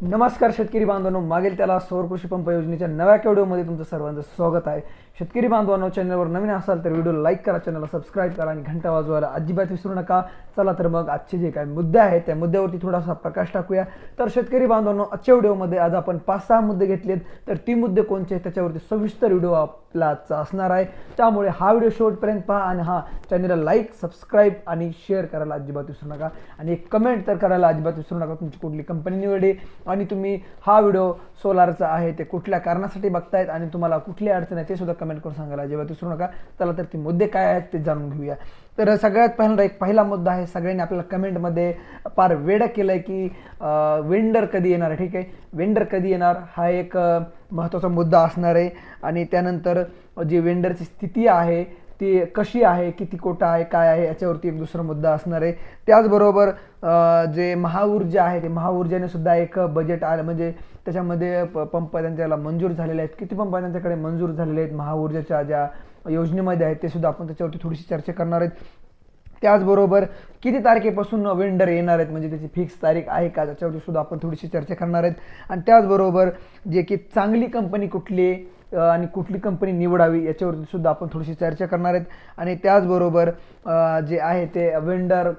नमस्कार शेतकरी बांधवांनो. मागील त्याला सौर कृषी पंप योजनेच्या नव्या व्हिडिओमध्ये तुमचं सर्वांचं स्वागत आहे. शेतकरी बांधवांनो चॅनलवर नवीन असाल तर व्हिडिओ लाईक करा चॅनलला सबस्क्राईब करा आणि घंटा वाजवायला अजिबात विसरू नका. चला तर मग आजचे जे काही मुद्दे आहेत त्या मुद्द्यावरती थोडासा प्रकाश टाकूया. तर शेतकरी बांधवांनो आजच्या व्हिडिओमध्ये आज आपण पाच सहा मुद्दे घेतलेत. तर ती मुद्दे कोणते आहेत त्याच्यावरती सविस्तर व्हिडिओ आपला आजचा असणार आहे. त्यामुळे हा व्हिडिओ शेवटपर्यंत पहा आणि हा चॅनलला लाईक सबस्क्राईब आणि शेअर करायला अजिबात विसरू नका. आणि एक कमेंट तर करायला अजिबात विसरू नका. तुमची कुठली कंपनी निवडली आणि तुम्ही हा व्हिडिओ सोलारचा आहे ते कुठल्या कारणासाठी बघतायत आणि तुम्हाला कुठली अडचण आहे ते सुद्धा कमेंट करून सांगायला जेव्हा विसरू नका. चला तर ते मुद्दे काय आहेत ते जाणून घेऊया. तर सगळ्यात पहिल्यांदा एक पहिला मुद्दा आहे सगळ्यांनी आपल्याला कमेंटमध्ये फार वेडं केलं आहे की वेंडर कधी येणार आहे? ठीक आहे? वेंडर कधी येणार? हा एक महत्त्वाचा मुद्दा असणार आहे. आणि त्यानंतर जी वेंडरची स्थिती आहे ती कशी आहे किती कोटा आहे काय आहे याच्यावरती एक दुसरा मुद्दा असणार आहे. त्याचबरोबर जे महाऊर्जा आहे ते महाऊर्जाने सुद्धा एक बजेट आलं. म्हणजे त्याच्यामध्ये प- पंप त्यांच्याला मंजूर झालेले आहेत. किती पंप त्यांच्याकडे मंजूर झालेले आहेत? महाऊर्जाच्या ज्या योजनेमध्ये आहेत ते सुद्धा आपण त्याच्यावरती थोडीशी चर्चा करणार आहेत. त्याचबरोबर किती तारखेपासून वेंडर येणार आहेत? म्हणजे त्याची फिक्स तारीख आहे का? त्याच्यावरती सुद्धा आपण थोडीशी चर्चा करणार आहेत. आणि त्याचबरोबर जे की चांगली कंपनी कुठली आहे आणि कुठली कंपनी निवडावी याच्यावरती सुद्धा आपण थोडीशी चर्चा करणार आहेत. आणि त्याचबरोबर जे आहे ते वेंडर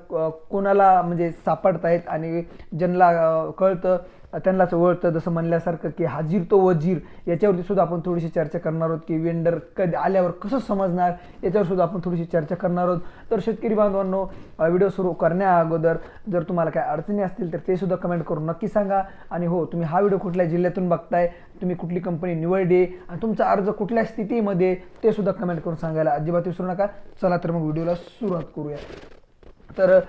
कोणाला म्हणजे सापडत आहेत आणि ज्यांना कळतं त्यांनाच ओळखतं जसं म्हणल्यासारखं की हाजीर तो वजीर. याच्यावरती सुद्धा आपण थोडीशी चर्चा करणार आहोत की वेंडर कधी आल्यावर कसं समजणार याच्यावर सुद्धा आपण थोडीशी चर्चा करणार आहोत. तर शेतकरी बांधवांनो व्हिडिओ सुरू करण्या अगोदर जर तुम्हाला काय अडचणी असतील तर ते सुद्धा कमेंट करून नक्की सांगा. आणि हो तुम्ही हा व्हिडिओ कुठल्या जिल्ह्यातून बघताय तुम्ही कुठली कंपनी निवडली आणि तुमचा अर्ज कुठल्या स्थितीमध्ये ते सुद्धा कमेंट करून सांगायला अजिबात विसरू नका. चला तर मग व्हिडिओला सुरुवात करूया. तर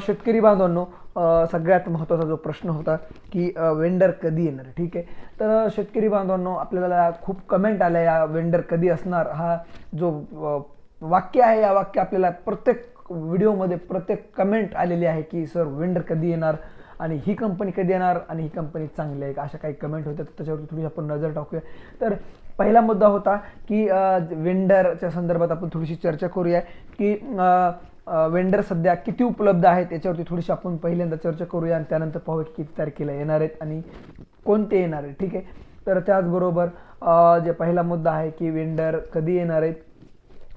शेतकरी बांधवांनो सगळ्यात महत्त्वाचा जो प्रश्न होता की वेंडर कधी येणार ठीक आहे? तर शेतकरी बांधवांनो आपल्याला खूप कमेंट आल्या या वेंडर कधी असणार हा जो वाक्य आहे या वाक्य आपल्याला प्रत्येक व्हिडिओमध्ये प्रत्येक कमेंट आलेली आहे की सर वेंडर कधी येणार आणि ही कंपनी कधी येणार आणि ही कंपनी चांगली आहे का अशा काही कमेंट होत्या. तर त्याच्यावरती थोडी आपण नजर टाकूया. तर पहिला मुद्दा होता की वेंडरच्या संदर्भात आपण थोडीशी चर्चा करूया की वेंडर सध्या किती उपलब्ध आहेत याच्यावरती थोडीशी आपण पहिल्यांदा चर्चा करूया आणि त्यानंतर पाहूया की किती तारखेला येणार आहेत आणि कोणते येणार आहेत ठीक आहे? तर त्याचबरोबर जे पहिला मुद्दा आहे की वेंडर कधी येणार आहेत.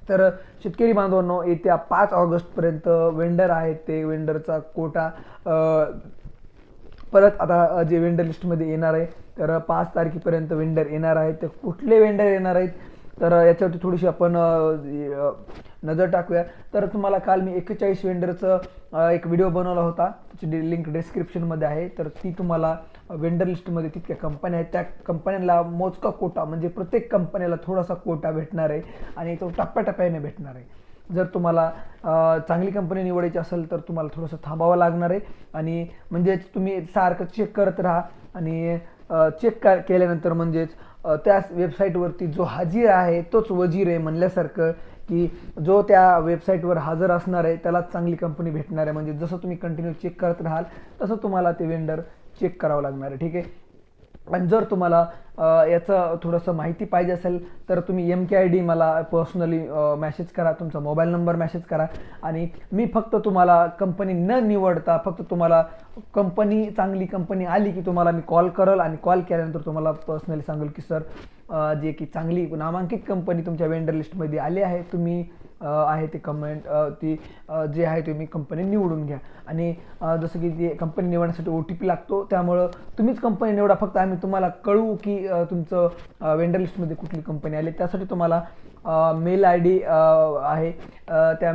तर शेतकरी बांधवांनो येत्या पाच ऑगस्टपर्यंत वेंडर आहेत ते वेंडरचा कोटा परत आता जे वेंडर लिस्टमध्ये येणार आहे तर पाच तारखेपर्यंत वेंडर येणार आहेत. तर कुठले वेंडर येणार आहेत? तर याच्यावरती थोडीशी आपण नजर टाकूया. तर तुम्हाला काल मी एक्केचाळीस वेंडरचं एक व्हिडिओ बनवला होता. त्याची लिंक डिस्क्रिप्शनमध्ये आहे. तर ती तुम्हाला वेंडर लिस्टमध्ये तितक्या कंपन्या आहेत. त्या कंपन्यांना मोजका कोटा म्हणजे प्रत्येक कंपनीला थोडासा कोटा भेटणार आहे आणि तो टप्प्याटप्प्याने भेटणार आहे. जर तुम्हाला चांगली कंपनी निवडायची असेल तर तुम्हाला थोडंसं थांबावं लागणार आहे. आणि म्हणजेच तुम्ही सारखं चेक करत राहा. आणि चेक का केल्यानंतर म्हणजेच त्याच त्या वेबसाईटवरती जो हाजीर आहे तोच वजीर आहे म्हणल्यासारखं की जो त्या वेबसाईटवर हजर असणार आहे त्यालाच चांगली कंपनी भेटणार आहे. म्हणजे जसं तुम्ही कंटिन्यू चेक करत राहाल तसं तुम्हाला ते वेंडर चेक करावं लागणार आहे. ठीक आहे? आणि जर तुम्हाला याचं थोडंसं माहिती पाहिजे असेल तर तुम्ही एम के आय डी मला पर्सनली मॅसेज करा तुमचा मोबाईल नंबर मॅसेज करा. आणि मी फक्त तुम्हाला कंपनी न निवडता फक्त तुम्हाला कंपनी चांगली कंपनी आली की तुम्हाला मी कॉल करल आणि कॉल केल्यानंतर तुम्हाला पर्सनली सांगेल की सर जे की चांगली नामांकित कंपनी तुमच्या वेंडर लिस्टमध्ये आली आहे तुम्ही आहे ते कमेंट ती जे आहे तुम्ही कंपनी निवडून घ्या. आणि जसं की ती कंपनी निवडण्यासाठी ओ टी पी लागतो त्यामुळं तुम्हीच कंपनी निवडा. फक्त आम्ही तुम्हाला कळवू की तुमचं वेंडर लिस्टमध्ये कुठली कंपनी आली. त्यासाठी तुम्हाला मेल आय डी आहे. त्या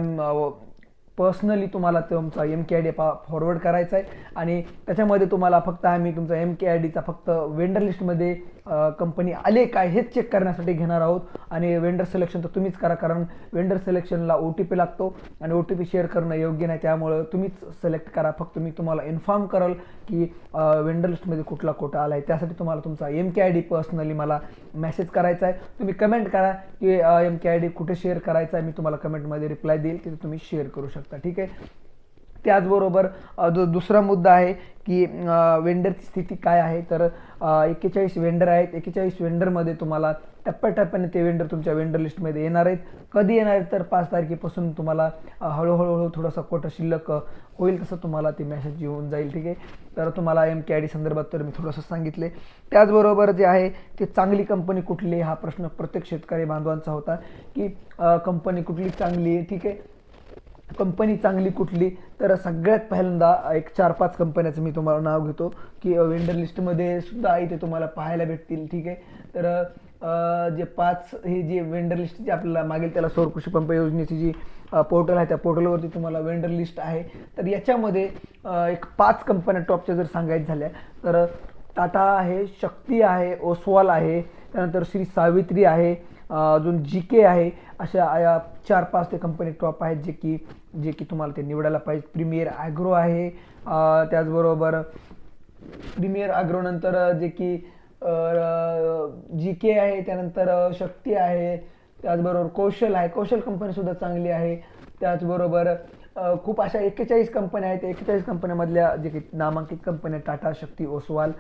पर्सनली तुम्हाला तुमचा M K I D forward करायचा आहे आणि त्याच्यामध्ये तुम्हाला फक्त आम्ही तुमचा एम के आय डीचा फक्त वेंडर लिस्टमध्ये कंपनी आले काय हेच चेक करण्यासाठी घेणार आहोत. आणि वेंडर सिलेक्शन तर तुम्हीच करा कारण वेंडर सिलेक्शनला ओ टी पी लागतो आणि ओ टी पी शेअर करणं योग्य नाही त्यामुळं तुम्हीच सिलेक्ट करा. फक्त मी तुम्हाला इन्फॉर्म कराल की वेंडर लिस्टमध्ये कुठला कोटा आला आहे त्यासाठी तुम्हाला तुमचा M K I D personally मला मेसेज करायचा आहे. तुम्ही कमेंट करा की एम के आय डी कुठे शेअर करायचा आहे. मी तुम्हाला कमेंटमध्ये रिप्लाय देईल तिथे तुम्ही शेअर करू शकता. ठीक आहे? त्याचबरोबर जो दुसरा मुद्दा आहे की वेंडरची स्थिती काय आहे? तर एक्केचाळीस वेंडर आहेत. एक्केचाळीस वेंडरमध्ये तुम्हाला टप्प्याटप्प्याने ते वेंडर तुमच्या वेंडर लिस्टमध्ये येणार आहेत. कधी येणार आहेत? तर पाच तारखेपासून तुम्हाला हळूहळूहळू हळूहळू थोडासा कोटा शिल्लक होईल तसं तुम्हाला ते मेसेज येऊन जाईल ठीक आहे? तर तुम्हाला एम के आय डी संदर्भात तर मी थोडंसं सांगितले. त्याचबरोबर जे आहे ते चांगली कंपनी कुठली आहे? हा प्रश्न प्रत्येक शेतकरी बांधवांचा होता की कंपनी कुठली चांगली आहे ठीक आहे? कंपनी चांगली कुठली तर सगळ्यात पहिल्यांदा एक चार पाच कंपन्याचं मी तुम्हाला नाव घेतो की वेंडर लिस्टमध्ये सुद्धा इथे तुम्हाला पाहायला भेटतील ठीक आहे? तर जे पाच हे जे वेंडर लिस्ट जे आपल्याला मागेल त्याला सौर कृषी पंप योजनेची जी पोर्टल आहे त्या पोर्टलवरती तुम्हाला वेंडर लिस्ट आहे. तर याच्यामध्ये एक पाच कंपन्या टॉपच्या जर सांगायचं झाल्या तर टाटा आहे शक्ती आहे ओसवाल आहे त्यानंतर श्री सावित्री आहे अजून जी के आहे अशा या चार पाच ते कंपनी टॉप आहेत जे की जे की तुम्हाला ते निवडायला पाहिजे. प्रीमियर ॲग्रो आहे त्याचबरोबर प्रीमियर ॲग्रोनंतर जे की जी के आहे त्यानंतर शक्ती आहे त्याचबरोबर कौशल आहे. कौशल कंपनीसुद्धा चांगली आहे. त्याचबरोबर खूप अशा एक्केचाळीस कंपन्या आहेत. एक्केचाळीस कंपन्यामधल्या जे काही नामांकित कंपन्या टाटा शक्ती ओसवाल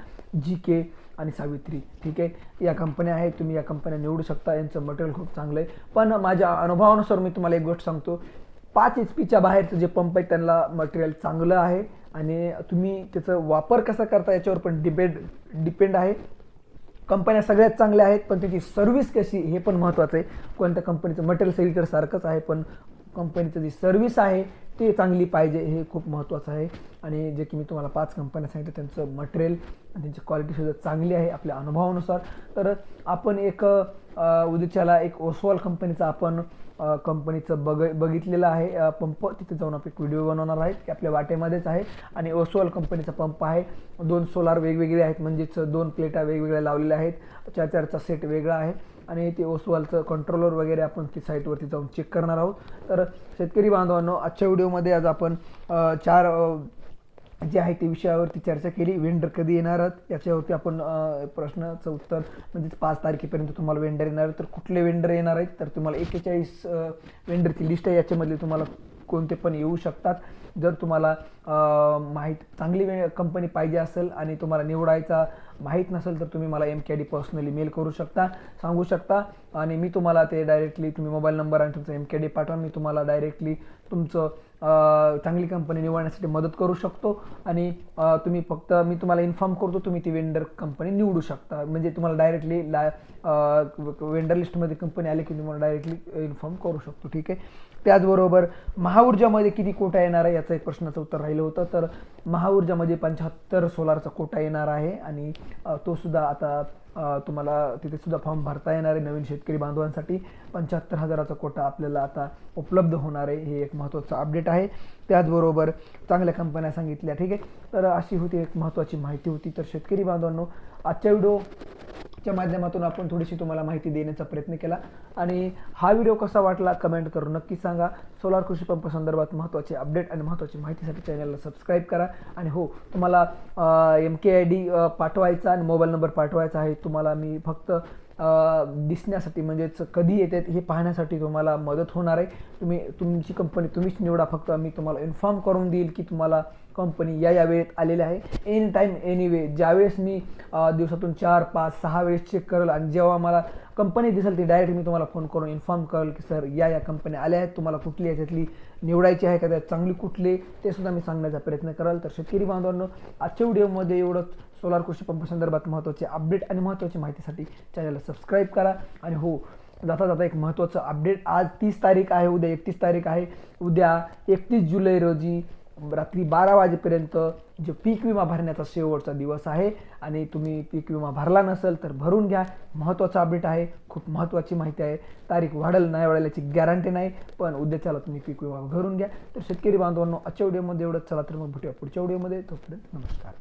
जी के आणि सावित्री. ठीक आहे? या कंपन्या आहेत. तुम्ही या कंपन्या निवडू शकता. यांचं मटेरियल खूप चांगलं आहे. पण माझ्या अनुभवानुसार मी तुम्हाला एक गोष्ट सांगतो. पाच एच पीच्या बाहेरचं जे पंप आहे त्यांना मटेरियल चांगलं आहे. आणि तुम्ही त्याचं वापर कसा करता याच्यावर पण डिपेंड डिपेंड आहे. कंपन्या सगळ्यात चांगल्या आहेत पण त्याची सर्व्हिस कशी हे पण महत्त्वाचं आहे. कोणत्या कंपनीचं मटेरियल सगळीकडे सारखंच आहे पण कंपनीचं जी सर्व्हिस आहे ते चांगली पाहिजे हे खूप महत्त्वाचं आहे. आणि जे की मी तुम्हाला पाच कंपन्या सांगितलं त्यांचं मटेरियल आणि त्यांची क्वालिटीसुद्धा चांगली आहे आपल्या अनुभवानुसार. तर आपण एक उद्याच्याला एक ओसवाल कंपनीचा आपण कंपनीचं बघ बघितलेलं आहे पंप तिथे जाऊन आपण एक व्हिडिओ बनवणार आहे ते आपल्या वाटेमध्येच आहे. आणि ओसवाल कंपनीचा पंप आहे. दोन सोलार वेगवेगळे आहेत म्हणजेच दोन प्लेटा वेगवेगळ्या लावलेल्या आहेत. चार चारचा सेट वेगळा आहे. आणि ते ओसवालचं कंट्रोलर वगैरे आपण ती साईटवरती जाऊन चेक करणार आहोत. तर शेतकरी बांधवांनो आजच्या व्हिडिओमध्ये आज आपण चार जे आहे ते विषयावरती चर्चा केली. वेंडर कधी येणार आहेत? याच्यावरती आपण प्रश्नाचं उत्तर म्हणजेच पाच तारखेपर्यंत तुम्हाला वेंडर येणार आहेत. तर कुठले वेंडर येणार आहेत? तर तुम्हाला एक्केचाळीस वेंडरची लिस्ट आहे. याच्यामधले तुम्हाला कोणते पण येऊ शकतात. जर तुम्हाला माहीत चांगली वेळ कंपनी पाहिजे असेल आणि तुम्हाला निवडायचा माहीत नसेल तर तुम्ही मला M K D personally mail करू शकता सांगू शकता. आणि मी तुम्हाला ते डायरेक्टली तुम्ही मोबाईल नंबर आणि तुमचा एम के डी पाठवा. मी तुम्हाला डायरेक्टली तुमचं चांगली कंपनी निवडण्यासाठी मदत करू शकतो आणि तुम्ही फक्त मी तुम्हाला इन्फॉर्म करतो तुम्ही ती वेंडर कंपनी निवडू शकता. म्हणजे तुम्हाला डायरेक्टली ला वेंडर लिस्टमध्ये कंपनी आली की तुम्हाला डायरेक्टली इन्फॉर्म करू शकतो. ठीक आहे? त्याचबरोबर महाऊर्जामध्ये किती कोटा येणार आहे याचं एक प्रश्नाचं उत्तर राहिलं होतं. तर महाऊर्जामध्ये पंच्याहत्तर सोलारचा कोटा येणार आहे आणि तो सुद्धा आता तुम्हाला तिथे सुद्धा फॉर्म भरता येणार आहे नवीन शेतकरी बांधवांसाठी. पंच्याहत्तर हजाराचा कोटा आपल्याला आता उपलब्ध होणार आहे. हे एक महत्त्वाचं अपडेट आहे. त्याचबरोबर चांगल्या कंपन्या सांगितल्या. ठीक आहे? तर अशी होती एक महत्त्वाची माहिती होती. तर शेतकरी बांधवांनो आजच्या व्हिडिओ च्या माध्यमातून आपण थोडीशी तुम्हाला माहिती देण्याचा प्रयत्न केला. आणि हा व्हिडिओ कसा वाटला कमेंट करून नक्की सांगा. सोलार कृषी पंप संदर्भात महत्त्वाचे अपडेट आणि महत्त्वाची माहितीसाठी चॅनलला सबस्क्राईब करा. आणि हो तुम्हाला एम के आय डी पाठवायचा आणि मोबाईल नंबर पाठवायचा आहे तुम्हाला मी फक्त दिसण्यासाठी म्हणजेच कधी येतात हे पाहण्यासाठी तुम्हाला मदत होणार आहे. तुम्ही तुमची कंपनी तुम्हीच निवडा. फक्त मी तुम्हाला इन्फॉर्म करून देईल की तुम्हाला कंपनी या या वेळेत आलेल्या आहे. एनी टाईम एनी वे ज्यावेळेस मी दिवसातून चार पाच सहा वेळेस चेक करेल आणि जेव्हा मला कंपनी दिसेल ती डायरेक्ट मी तुम्हाला फोन करून इन्फॉर्म करेल की सर या या कंपन्या आल्या आहेत तुम्हाला कुठली याच्यातली निवडायची आहे का त्यात चांगली कुठली? ते सुद्धा मी सांगण्याचा प्रयत्न कराल. तर शेतकरी बांधवांनो आजच्या व्हिडिओमध्ये एवढंच. सोलार कृषी पंप संदर्भात महत्त्वाचे अपडेट आणि महत्त्वाची माहितीसाठी चॅनलला सबस्क्राईब करा. आणि हो जाता जाता एक महत्त्वाचं अपडेट आज तीस तारीख आहे उद्या एकतीस तारीख आहे. उद्या एकतीस जुलै रोजी रात्री बारा वाजेपर्यंत जो पीक विमा भरण्याचा शेवटचा दिवस आहे आणि तुम्ही पीक विमा भरला नसेल तर भरून घ्या. महत्त्वाचा अपडेट आहे. खूप महत्त्वाची माहिती आहे. तारीख वाढेल नाही वाढेल याची गॅरंटी नाही पण उद्याच्याला तुम्ही पीक विमा भरून घ्या. तर शेतकरी बांधवांनो आजच्या व्हिडिओमध्ये एवढंच. चला तर मग भेटूया पुढच्या व्हिडिओमध्ये तोपर्यंत नमस्कार.